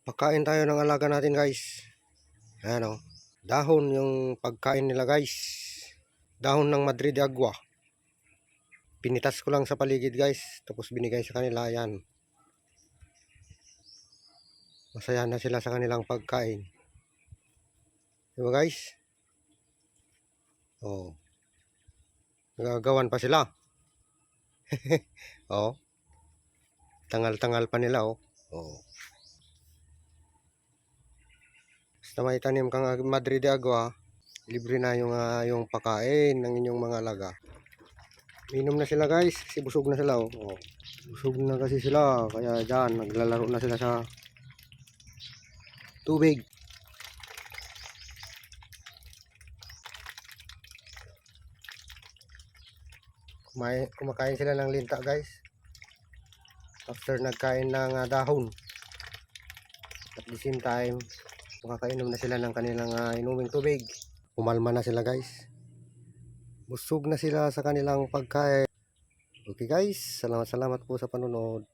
Pagkain tayo ng alaga natin guys. Ayan o. Dahon yung pagkain nila guys. Dahon ng Madrid Agua. Pinitas ko lang sa paligid guys. Tapos binigay sa kanila. Ayan. Masaya na sila sa kanilang pagkain. Diba guys? Oh. Nagagawan pa sila. oh. Tangal-tangal pa nila oh. Oh. Basta may tanim kang Madrid Agua, libre na yung ah, yung pakain ng inyong mga alaga. Minom na sila guys, kasi busog na sila oh. oh. Busog na kasi sila, kaya dyan, naglalaro na sila sa tubig. Kumain, kumakain sila ng linta guys. After nagkain ng ah, dahon. At the same time, makakainom na sila ng kanilang ah, inuming tubig. Umalma na sila guys. Busog na sila sa kanilang pagkain. Okay guys, salamat salamat po sa panonood.